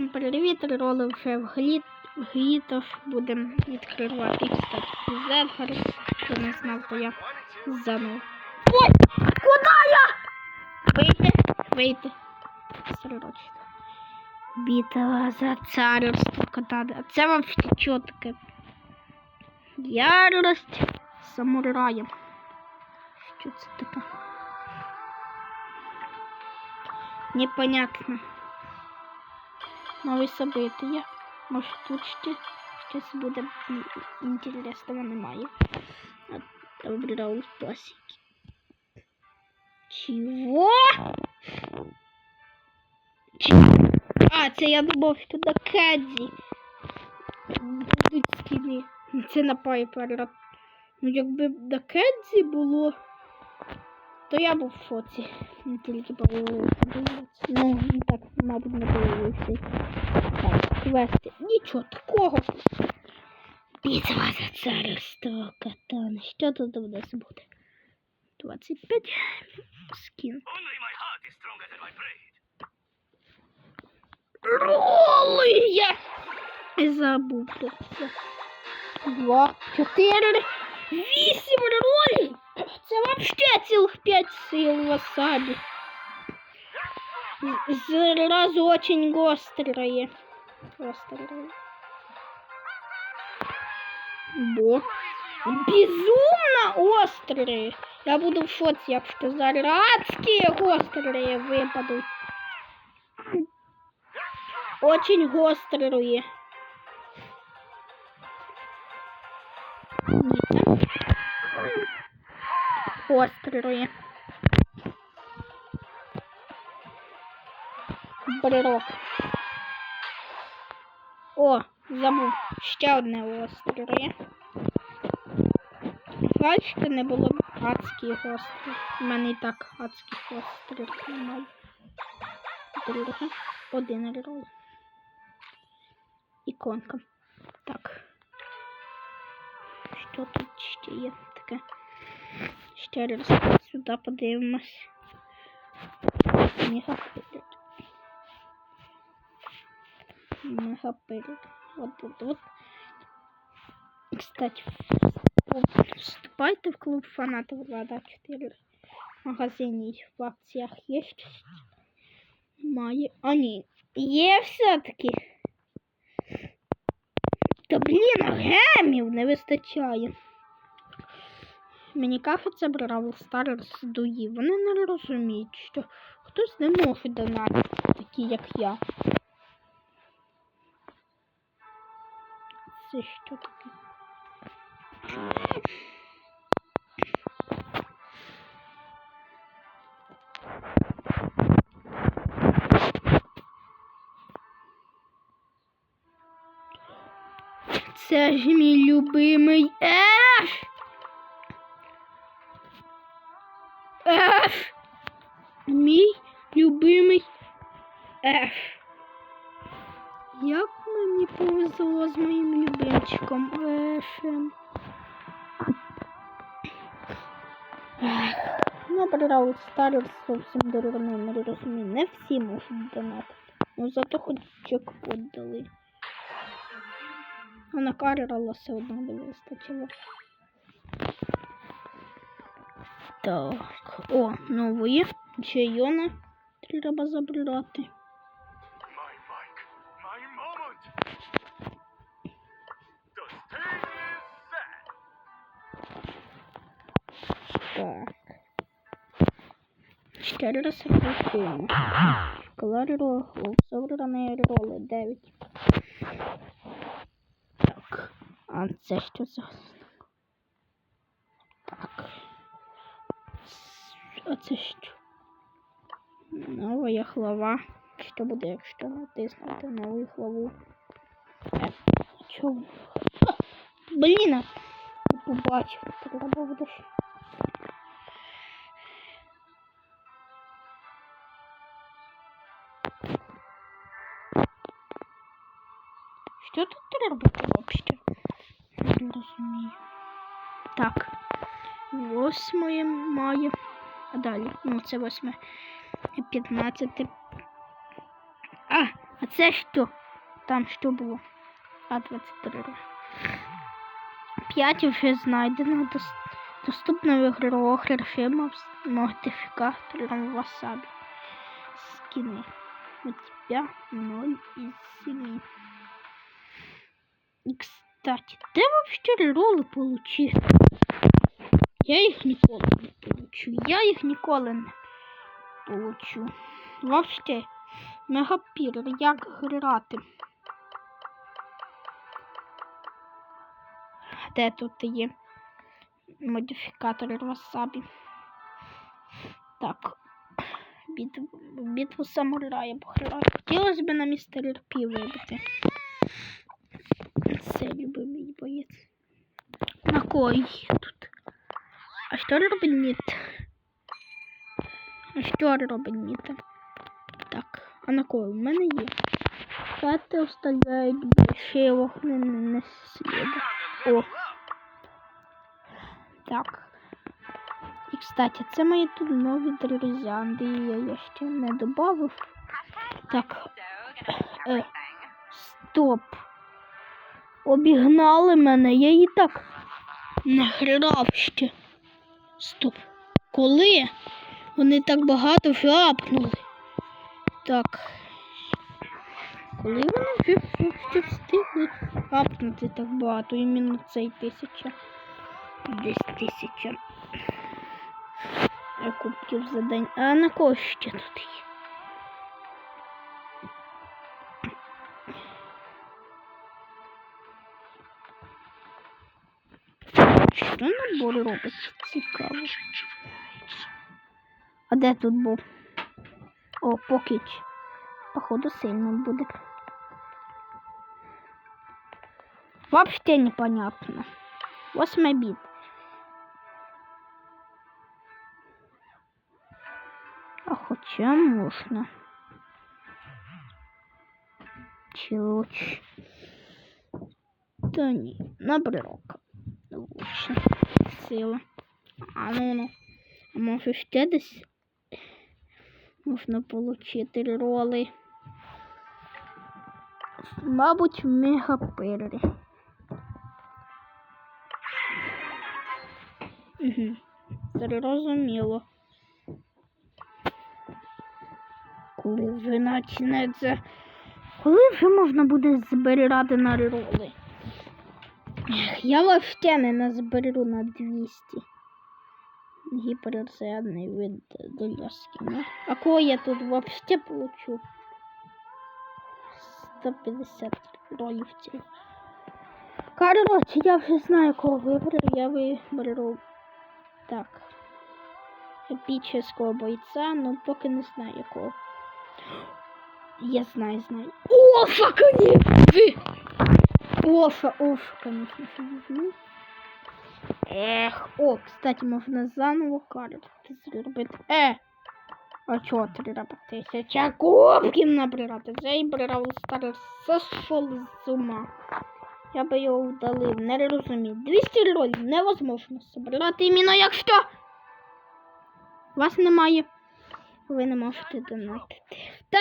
Всім привіт, роли вже в грі, в будемо відкривати кстати, Зедгар. Хто не знав, то я заново. Ой! Куда я? Вийти, вийти. Сорочно. Битва за царство катана. А це вам що таке? Ярость самураєм. Що це таке? Непонятно. Нові события. Може тут ще щось буде інтересного немає. Добрий Рауль классики. Чего? А, це я думав, що до Кедзі. Будуть скіни. Це на Пайпер. Ну, якби до Кедзі було, то я був в шоці. Не тільки появився. Ну, так, мабуть, не появився. Так, квести. Нічого такого. Битва за царство катана. Що тут у нас буде? 25 скін. Only my heart is stronger than my brain. Роли я забув. про це. Два, чотири, вісім ролей. Це вообще цілих п'ять сил васабі. З- Зразу очень гострое. Гострое. Бо. Безумно острые. Я буду в шоці, якщо зарадські гострые випадуть. Очень гострые. Гострые. Брирок. О, забув. Ще одне острове. Жаль, не було адських острів. У мене і так адських острів немає. Друге. Один рол. Іконка. Так. Що тут ще є таке? Ще раз сюди подивимось. Мегапилот. Вот тут вот. Кстати, вступайте в клуб фанатов Влада 4. В магазині в акціях є щось? Має. А ні, є все-таки. Та блін, гемів не вистачає. Мені кажеться, Бравл Старс дуї. Вони не розуміють, що хтось не може донатити, такі як я. Це що таке? Це ж мій любимий Еш! Еш! Мій любимий Еш. Як мені повезло з моїм любимчиком. Ех, Ну, Бравл Старс зовсім дурний, не розумію. Не всі можуть донатити. Ну зато хоч чекпот дали. А на Каррела все одно не вистачило. Так, о, треба moment. The stage is set. Так. Чотири. Шкаларі ролу, собрані роли 9. Так. А це що за? А це що? Нова глава. Що буде, якщо натиснути нову Чого? Ха, Блін! Побачив. Треба буде. ж- Що тут треба взагалі? Не розумію. Так. Восьмое має. А далі. Ну, це восьме. П'ятнадцяте. А, а це що? Там що було? А, 23. 5 вже знайдено. Доступно в ігрових режимах модифікатором Wasabi. Скини. У тебя 0 из 7. И, кстати, де вообще роли получить? Я ніколи не получу. Я їх ніколи не получу. Вообще, мегапір, як грати? Де тут є модифікатор Wasabi? Так. Битву, битву самурая пограти. Хотілося б на містер Пі вибити. Це любимий боєць. На є тут? А що робить Ніт? А що робить Ніт? Так, а на кого? У мене є. Кати оставляють більше вогненне сліди. О. Так. І, кстати, це мої тут нові друзянди. Я, ще не додав. Так. Е, стоп. Обігнали мене. Я її так не ще. Стоп. Коли? Вони так багато фляпнули. Так. Коли вони вже, встигли апнути так багато, іменно цей тисяча. Десь тисяча кубків за день. А на кого ще тут є? Що набор робить? Цікаво. А де тут був? О, покіч. Походу сильно буде. Вообще непонятно. Восьмой бит. А хоча можна. Чи лучше? Та ні, на брелок. Лучше. Сила. А ну ну. А може ще десь можна отримати роли. Мабуть. Угу. Зрозуміло. Коли вже почнеться. Коли вже можна буде збирати на роли? Я вообще не назберу на 200. Гіперзарядний вид для скіна. А кого я тут вообще получу? 150 ролів. Короче, я вже знаю, кого виберу. Я виберу так. Епічного бойця, но поки не знаю якого. Я знаю, знаю. Офа, конечно! Офа, офа, конечно, что Эх, о, кстати, можно заново карту зробити. Е! А чого треба тисяча кубків набирати? Цей Бравл Старс сошел з ума. Я би його удалив, не розумію. 200 ролів невозможно збирати іменно якщо вас немає. Ви не можете донатити. Та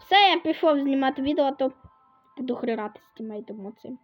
все, я пішов знімати відео, то буду грати з тімейтом оцим.